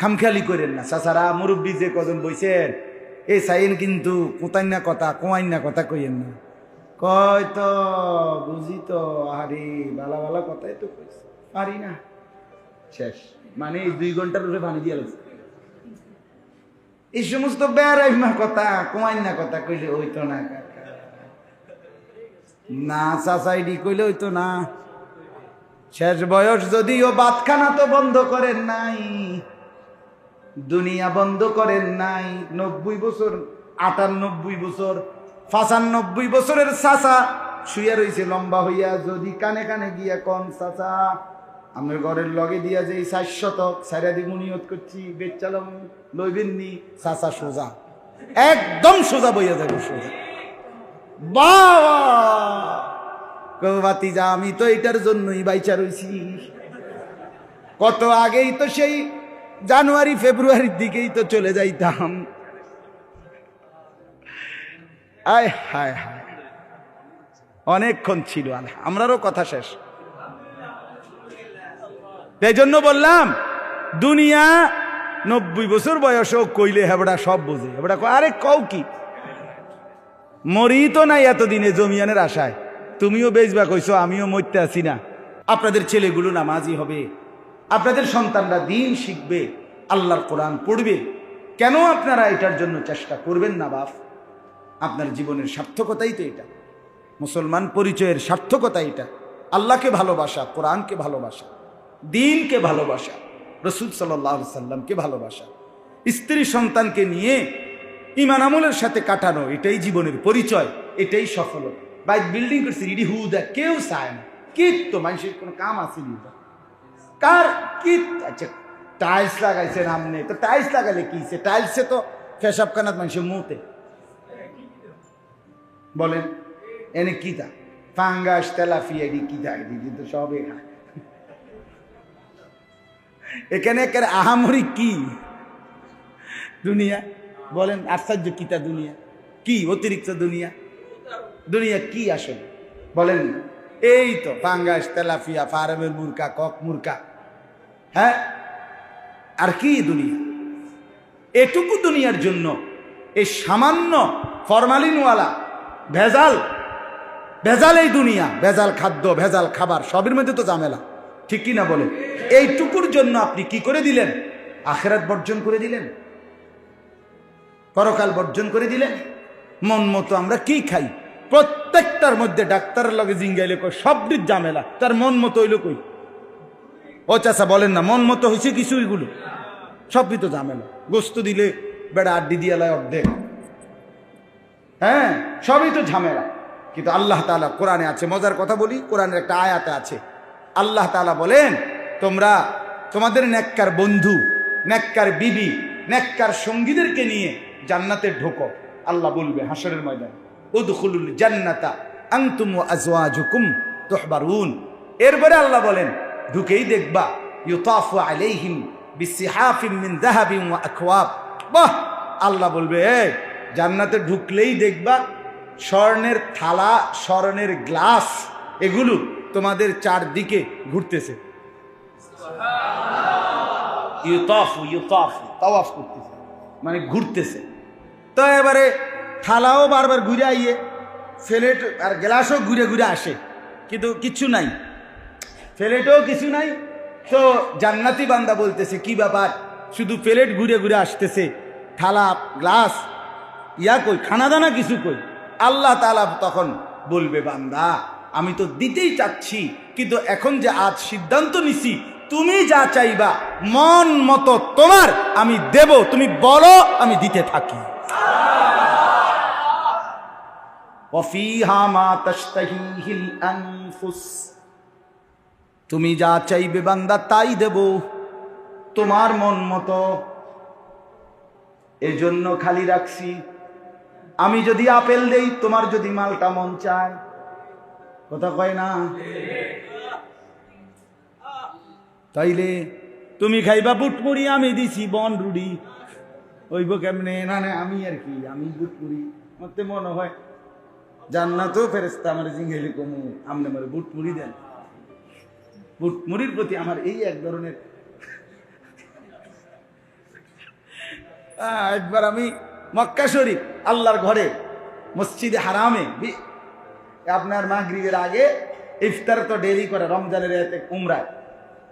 খামখেয়ালি করেন না। চাচারা, মুরব্বী যে কজন বইছেন এই সাইন কিন্তু কোথায় না কথা কোয়াইন না কথা কইেন না। কয় তো, বুঝি তো আরে বালা বালা কথাই তো কইছে। পারি না। শেষ। মানে এই দুই ঘণ্টার উপরে পানি দিয়ে লাগছে এই সমস্ত বেড়াইমা কথা কোয়াইন না কথা কইলে হইতো না। না চাচাইডি কইলে হইতো না। শেষ বয়স যদিও বাতখানা তো বন্ধ করেন নাই। দুনিয়া বন্ধ করেন নাই। নব্বই বছর, আটানব্বই বছর, পঁচানব্বই বছরের চাচা শুয়ে রয়েছে লম্বা হইয়া, যদি কানে কানে গিয়া কন চাচা, আমার ঘরের লগে দিয়া যে ষাট সাইরা দি মুনিয়ত করছি বেচ চালাম লইবেননি চাচা সোজা। একদম সোজা বইয়া যাবে সোজা। বাবা! বাতিজা আমি তো এটার জন্যই বাইচা রইছি। কত আগেই তো সেই জানুয়ারি, ফেব্রুয়ারির দিকেই তো চলে যাইতাম। আয় হায় হায়। অনেকক্ষণ ছিল আল্লাহ আমরারও কথা শেষ। এই জন্য বললাম, দুনিয়া নব্বই বছর বয়সও কইলে হেবড়া সব বোঝে। হেবড়া আরে কও কি? মরি তো নাই এতদিনে জমিয়ানের আশায়। তুমিও বেচবা কইছো, আমিও মরতে আছি না আপনাদের ছেলেগুলো নামাজি হবে। আপনাদের সন্তানরা দিন শিখবে, আল্লাহর কোরআন পড়বে। কেন আপনারা এটার জন্য চেষ্টা করবেন না বাপ? আপনার জীবনের সার্থকতাই তো এটা। মুসলমান পরিচয়ের সার্থকতা এটা। আল্লাহকে ভালোবাসা, কোরআনকে ভালোবাসা, দিনকে ভালোবাসা, রসুল সাল্লাহ সাল্লামকে ভালোবাসা। স্ত্রী সন্তানকে নিয়ে ইমান আমলের সাথে কাটানো, এটাই জীবনের পরিচয়, এটাই সফলতা। বাইক বিল্ডিং করছি ইডি হুদা কেউ চায় না কিত্ত, মানুষের কোনো কাম আসেনি কার? কি আচ্ছা টাইলস লাগাইছেন আমনে তো টাইলস লাগালে কি সে? টাইলসে তো ফেসাব কানাত মানুষের মুতে। বলেন, এনে কি তা ফাঙ্গাস, তেলাফিয়া, এডি কি তা এডি কিন্তু সবে খায় এখানে একের আহামরি কি? দুনিয়া? বলেন, আশ্চর্য কিতা দুনিয়া? কি অতিরিক্ত দুনিয়া? দুনিয়া কি আসলে? বলেন, এই তো, ফাঙ্গাস, তেলাফিয়া ফার্মের মুরকা, কক মুরকা। হ্যাঁ? আর কি দুনিয়া? এটুকু দুনিয়ার জন্য এই সামান্য ফরমালিনওয়ালা, ভেজাল ভেজাল এই দুনিয়া, ভেজাল খাদ্য, ভেজাল খাবার, সবের মধ্যে তো ঝামেলা। ঠিক কি না বলে এইটুকুর জন্য আপনি কি করে দিলেন? আখেরাত বর্জন করে দিলেন? পরকাল বর্জন করে দিলেন? মন মতো আমরা কি খাই? প্রত্যেকটার মধ্যে ডাক্তারের লগে জিঙ্গাইলে কই সবটির ঝামেলা। তার মন মতো হইল কই? ও চাচা, বলেন না, মন মতো হয়েছে কিছু এগুলো। সবই তো ঝামেলা। গোস্ত দিলে বেড়া আড্ডি দিয়ালায় অর্ধেক। হ্যাঁ সবই তো ঝামেলা। কিন্তু আল্লাহ তালা কোরআনে আছে, মজার কথা বলি, কোরআনের একটা আয়াতে আছে। আল্লাহ তালা বলেন, তোমরা তোমাদের নেককার বন্ধু, নেককার বিবি, নেককার সঙ্গীদেরকে নিয়ে জান্নাতে ঢোকো। আল্লাহ বলবে, হাসরের ময়দান, উদখুলুল জান্নাতা, আনতুম ওয়া আজওয়াজুকুম তুহবারুন। এরপরে আল্লাহ বলেন ঢুকেই দেখবা, ইউতাফু আলাইহিম বিসিহাফিম মিন যাহাবিন ওয়া আকওয়াব। বাহ! আল্লাহ বলবে এই জান্নাতে ঢুকলেই দেখবা স্বর্ণের থালা, স্বর্ণের গ্লাস, এগুলো তোমাদের চারদিকে ঘুরতেছে। ইউতাফু ইউতাফু, তাওয়াফ করতেছে মানে ঘুরতেছে। তো এবারে থালাও বারবার ঘুরে আইয়ে, ফ্লেট আর গ্লাসও ঘুরে ঘুরে আসে, কিন্তু কিছু নাই। ফ্লেটেও কিছু নাই তো জান্নাতি বান্দা বলতেছে কি ব্যাপার শুধু প্লেট ঘুরে ঘুরে আসতেছে থালা গ্লাস ইয়া কই খানা দানা কিছু কই আল্লাহ তালা তখন বলবে বান্দা আমি তো দিতেই চাচ্ছি কিন্তু এখন যে আজ সিদ্ধান্ত নিছি তুমি যা চাইবা মন মতো তোমার আমি দেব তুমি বলো আমি দিতে থাকি وفيها ما تشتهيه الأنفس তুমি যা চাইবে বান্দা, তাই দেব। তোমার মন মতো। এজন্য খালি রাখছি। আমি যদি আপেল দেই, তোমার যদি মালটা মন চায়। কথা কয় না? তাইলে তুমি খাইবা বুটমুড়ি, আমি দিছি বন রুড়ি। ওইব কেমনে? না না, আমি আর কি, আমি বুটমুড়ি। মতে মনে হয়, জান্নাতও ফেরেস্তা আমার জিঙ্গেলি কমু। আমনে আমার বুটমুড়ি দেন। মুড়ির প্রতি আমার এই এক ধরনের একবার আমি মক্কা শরীফ, আল্লাহর ঘরে, মসজিদে হারামে আপনার মাগরিবের আগে ইফতার তো ডেলি করে, রমজানের উমরায়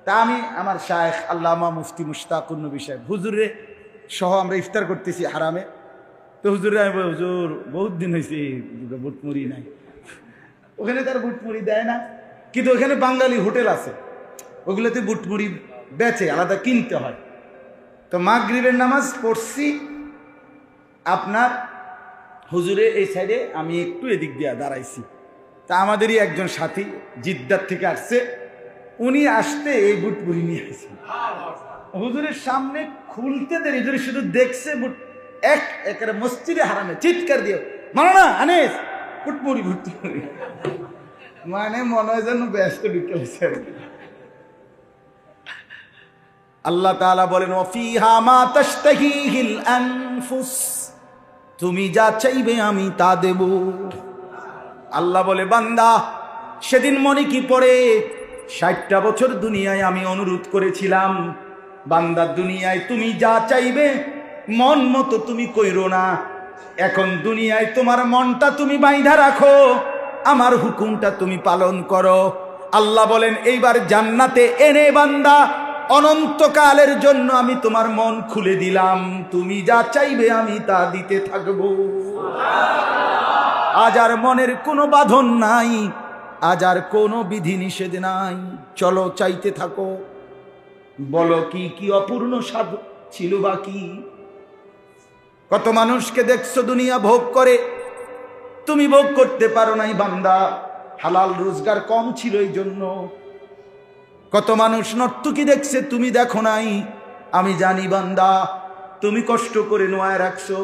তা আমি আমার শায়েখ আল্লামা মুফতি মুশতাকুর নবী সাহেব, হুজুরে সহ আমরা ইফতার করতেছি হারামে। তো হুজুরে আমি হুজুর, বহুত দিন হয়েছে বুটমুড়ি নাই। ওখানে তার বুটমুড়ি দেয় না। কিন্তু ওখানে বাঙালি হোটেল আছে। ওগুলোতে বুটমুড়ি বেচে আলাদা কিনতে হয়। তো মাগরিবের নামাজ পড়ছি। আপনার হুজুরে এই সাইডে আমি একটু এদিক দিয়ে দাঁড়াইছি। তা আমাদেরই একজন সাথী জিদ্দার থেকে আসছে। উনি আসতে এই বুটপুরি নিয়ে আসছেন হুজুরের সামনে খুলতে দেরি, হুজুরে শুধু দেখছে বুট, এক একের মসজিদে হারামে। চিৎকার দিয়ে মানো না আনিস বুটপুরি বুটপুরি মানে মনে হয় যেন ব্যস্ত ঢুকেছে। আল্লাহ তাআলা বলেন তুমি যা চাইবে আমি তা দেব। আল্লাহ বলে, বান্দা, সেদিন মনে কি পড়ে? ষাটটা বছর দুনিয়ায় আমি অনুরোধ করেছিলাম। বান্দা, দুনিয়ায় তুমি যা চাইবে, মন মতো তুমি কইরো না। এখন দুনিয়ায় তোমার মনটা তুমি বাইধা রাখো। আমার হুকুমটা তুমি পালন করো। আল্লাহ বলেন এইবার জান্নাতে এনে বান্দা অনন্তকালের জন্য আমি তোমার মন খুলে দিলাম। তুমি যা চাইবে আমি তা দিতে থাকব। আজ আর মনের কোনো বাঁধন নাই আজ আর কোনো বিধি নিষেধ নাই। চলো চাইতে থাকো। বলো কি কি অপূর্ণ সাধ ছিল বাকি? কত মানুষকে দেখছ দুনিয়া ভোগ করে তুমি ভোগ করতে পারো নাই, বান্দা। হালাল রোজগার কম ছিল এই জন্য। কত মানুষ নর্তকি দেখছে, তুমি দেখো নাই। আমি জানি, বান্দা, তুমি কষ্ট করে নোয়ায় রাখছো।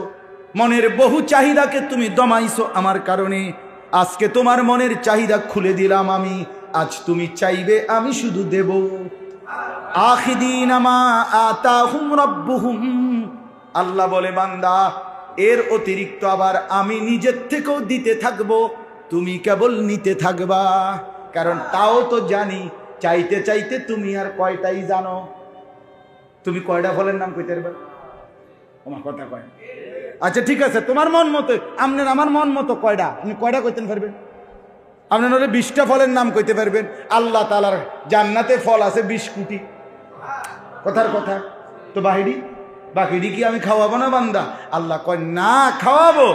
মনের বহু চাহিদাকে তুমি দমাইছো আমার কারণে। আজকে তোমার মনের চাহিদা খুলে দিলাম আমি। আজ তুমি চাইবে, আমি শুধু দেব। আখিদিন আমা রব্বুহুম। আল্লাহ বলে, বান্দা এর অতিরিক্ত আবার আমি নিজের থেকেও দিতে থাকব। তুমি কেবল নিতে থাকবা। কারণ তাও তো জানি, চাইতে চাইতে তুমি আর কয়টাই জানো। তুমি কয়টা ফলের নাম কইতে পারবে? আমার কথা কয়। আচ্ছা ঠিক আছে, তোমার মন মতো, আপনার আমার মন মতো কয়টা আপনি কয়টা কইতে পারবেন? আপনার হলে বিশটা ফলের নাম কইতে পারবেন। আল্লাহ তালার জান্নাতে ফল আছে বিশ কোটি। কথার কথা। তো বাহিরি? বাকিডি কি আমি খাওয়াবো না, বান্দা? আল্লাহ কয়, না, খাওয়াবো।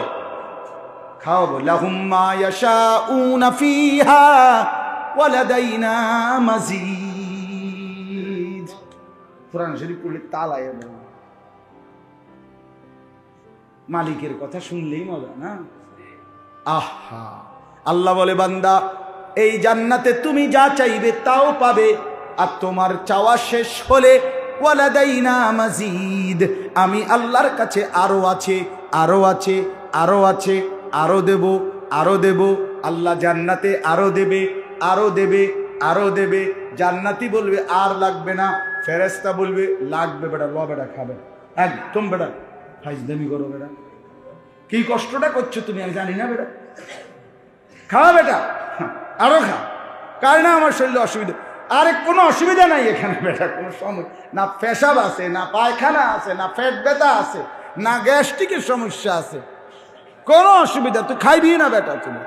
খাওয়াবো। লাহুম্মা ইয়াশাউনা ফিহা ওয়ালাদাইনা মাজিদ। কোরআন শরীফ পড়লে তালায় মালিকের কথা শুনলেই মজা, না? আহা! আল্লাহ বলে, বান্দা, এই জান্নাতে তুমি যা চাইবে তাও পাবে, আর তোমার চাওয়া শেষ হলে ওয়ালাদাইনা মাজিদ। আমি আল্লাহর কাছে আরও আছে আরও আছে আরও আছে, আরও দেব আরও দেব। আল্লাহ জান্নাতে আরও দেবে আরও দেবে আরও দেবে। জান্নাতি বলবে, আর লাগবে না। ফেরেস্তা বলবে, লাগবে বেটা, ল বেটা, খাবে। একদম বেটা ফাইজদামি করো বেটা। কি কষ্টটা করছ তুমি, আমি জানি না বেটা। খাওয়া বেটা, আরও খা। কার না আমার শরীরে অসুবিধা? আরে কোনো অসুবিধা নাই এখানে, বেটা, কোনো সময়। না পেশাব আছে, না পায়খানা আছে, না পেট ব্যথা আছে, না গ্যাস্ট্রিকের সমস্যা আছে। কোনো অসুবিধা, তুই খাইবি না, বেটা তুমি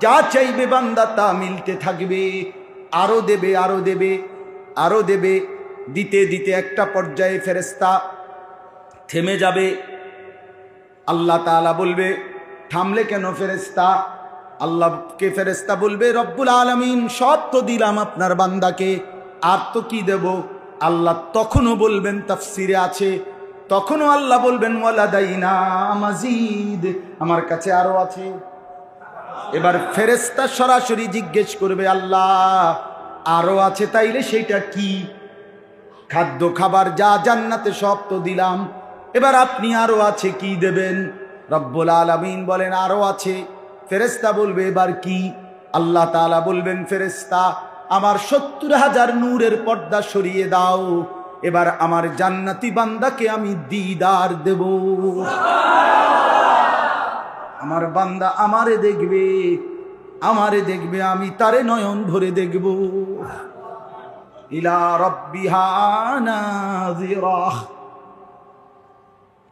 যা চাইবে বান্দা তা মিলতে থাকবে। আরও দেবে আরও দেবে আরও দেবে। দিতে দিতে একটা পর্যায়ে ফেরেস্তা থেমে যাবে। আল্লাহ তাআলা বলবে থামলে কেন ফেরেস্তা আল্লাহকে ফেরেস্তা বলবে, রব্বুল আলমিন, সব তো দিলাম আপনার বান্দাকে, আর তো কি দেব? আল্লাহ তখনও বলবেন, তাফসিরে আছে। তখনও আল্লাহ বলবেন, ওয়ালাদাইনা মাজিদ। আমার কাছে আরও আছে। এবার ফেরেস্তা সরাসরি জিজ্ঞেস করবে, আল্লাহ আরও আছে তাইলে সেইটা কি? খাদ্য, খাবার, যা জান্নাতে সব তো দিলাম, এবার আপনি আরও আছে কি দেবেন? রব্বুল আলামিন বলেন, আরও আছে। ফেরেস্তা বলবে, এবার কি? আল্লাহ তাআলা বলবেন ফেরেস্তা আমার সত্তর হাজার নূরের পর্দা সরিয়ে দাও। এবার আমার জান্নাতি বান্দাকে আমি দিদার দেব। আমার বান্দা আমারে দেখবে আমারে দেখবে, আমি তারে নয়ন ভরে দেখব। ইলা রব্বিহা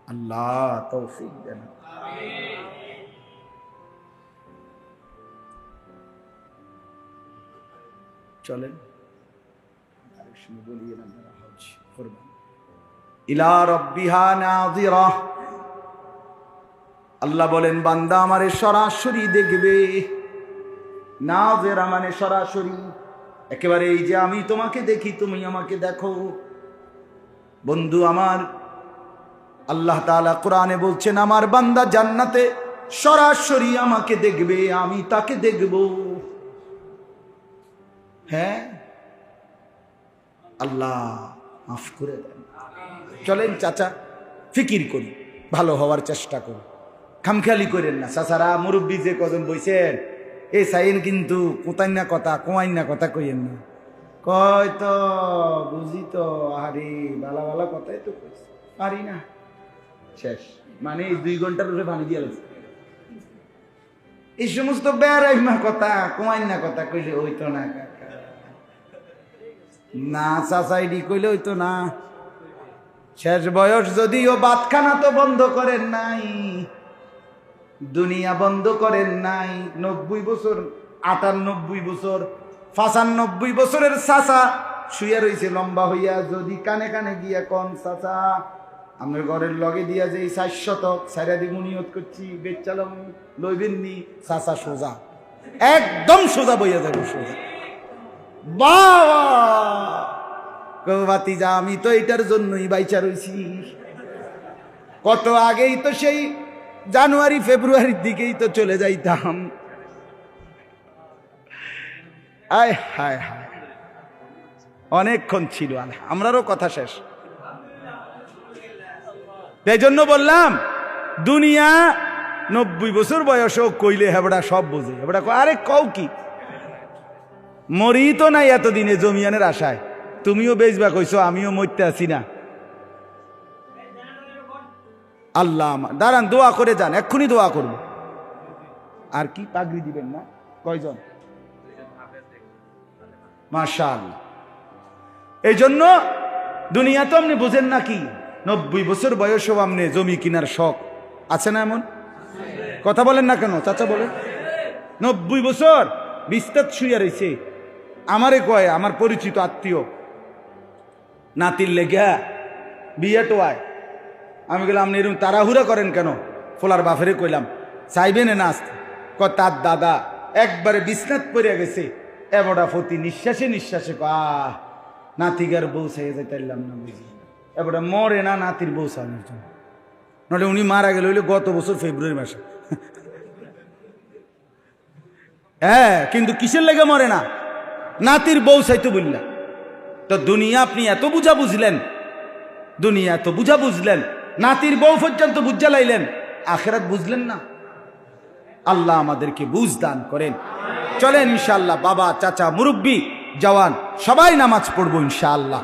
আল্লাহ তৌফিক দেন। চলেন ইলা রব্বিহা নাযিরাহ আল্লাহ বলেন, বান্দা আমারে সরাসরি দেখবে। নাযিরা মানে সরাসরি। একেবারে এই যে আমি তোমাকে দেখি, তুমি আমাকে দেখো। বন্ধু আমার আল্লাহ তাআলা কোরআনে বলছেন, আমার বান্দা জান্নাতে সরাসরি আমাকে দেখবে, আমি তাকে দেখব। হ্যাঁ? আল্লাহ মাফ করে দেন। চলেন চাচা, ফিকির করি, ভালো হওয়ার চেষ্টা করি। খামখেয়ালি করেন না। চাচারা, মুরব্বী যে কজন বইছেন, এ সাইন কিন্তু কোথায় না কথা কোয়াই না কথা কইেন না। কয় তো, বুঝি তো আরে ভালো ভালো কথাই তো কইছে। পারি না। শেষ। মানে দুই ঘণ্টার উপরে পানি দিয়ে এই সমস্ত বেড়াইমা কথা কথা, কইলে হইতো না না, চাচাইডি কইলে হইতো না। শেষ বয়স যদিও বাতখানা তো বন্ধ করেন নাই, দুনিয়া বন্ধ করেন নাই, নব্বই বছর, আটানব্বই বছর, পঁচানব্বই বছরের চাচা শুয়ে রয়েছে লম্বা হইয়া, যদি কানে কানে গিয়া কন, চাচা। আমার ঘরের লগে দিয়া যে এই চার শতক, সাইরা দি মুনিয়ত করছি বেচালাম লইবেননি চাচা সোজা। একদম সোজা বইয়া যাবে সোজা। বাবা! বাতিজা আমি তো এটার জন্যই বাইচা রইছি। কত আগেই তো সেই জানুয়ারি, ফেব্রুয়ারির দিকেই তো চলে যাইতাম। আয়, হায় হায়। অনেকক্ষণ ছিল আমরারও কথা শেষ। এই জন্য বললাম, দুনিয়া নব্বই বছর বয়সও কইলে হেবড়া সব বোঝে। হেবড়া আরে কও কি? মরি তো নাই এতদিনে জমিয়ানের আশায়। তুমিও বেচবা কইছো, আমিও মরতে আছি না। আল্লাহ দাঁড়ান, দোয়া করে যান, এক্ষুনি দোয়া করব। আর কি পাগড়ি দিবেন না? কয়জন? মাশাল এই জন্য দুনিয়া তো আপনি বোঝেন না কি? নব্বই বছর বয়সেও আপনি জমি কিনার শখ। আছে না এমন? কথা বলেন না কেন? চাচা বলেন। নব্বই বছর বিস্তার শুয়ে রয়েছে আমারে কয়, আমার পরিচিত আত্মীয়। নাতির লেগা বিয়ে টোয়ায়। আমি গেলাম আপনি এরকম তাড়াহুড়া করেন কেন? ফোলার বাফেরে কইলাম, চাইবেন না আসতে? ক তার দাদা একবারে বিছনাত পড়ে গেছে। এবড়া ফতি নিঃশ্বাসে নিঃশ্বাসে আহ নাতিগার বউ চাইয়ে যাইতাম না বুঝি। এবারে মরে না নাতির বউ চাওয়ানোর জন্য। নাহলে উনি মারা গেল হইলে গত বছর ফেব্রুয়ারি মাসে। হ্যাঁ কিন্তু কিসের লেগে মরে না? নাতির বউ চাইতে বললা। তো দুনিয়া আপনি এত বুঝা বুঝলেন, দুনিয়া এত বুঝা বুঝলেন, নাতির বউ পর্যন্ত বুঝা লাইলেন, আখেরাত বুঝলেন না? আল্লাহ আমাদেরকে বুঝ দান করেন। চলেন ইনশাল্লাহ বাবা, চাচা, মুরব্বী, জওয়ান, সবাই নামাজ পড়ব ইনশাআল্লাহ।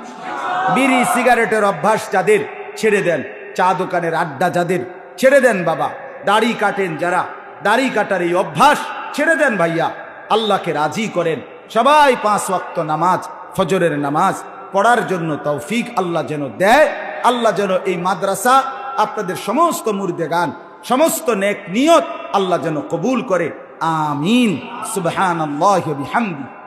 বিড়ি, সিগারেটের অভ্যাস যাদের, ছেড়ে দেন। চা দোকানের আড্ডা যাদের, ছেড়ে দেন বাবা। দাড়ি কাটেন যারা, দাড়ি কাটার এই অভ্যাস ছেড়ে দেন ভাইয়া। আল্লাহকে রাজি করেন। সবাই পাঁচ ওয়াক্ত নামাজ, ফজরের নামাজ পড়ার জন্য তৌফিক আল্লাহ যেন দেয়, আল্লাহ যেন এই মাদ্রাসা আপনাদের সমস্ত মুর্দে গান, সমস্ত নেক নিয়ত আল্লাহ যেন কবুল করে। আমিন। সুবহান আল্লাহ বিহামদি।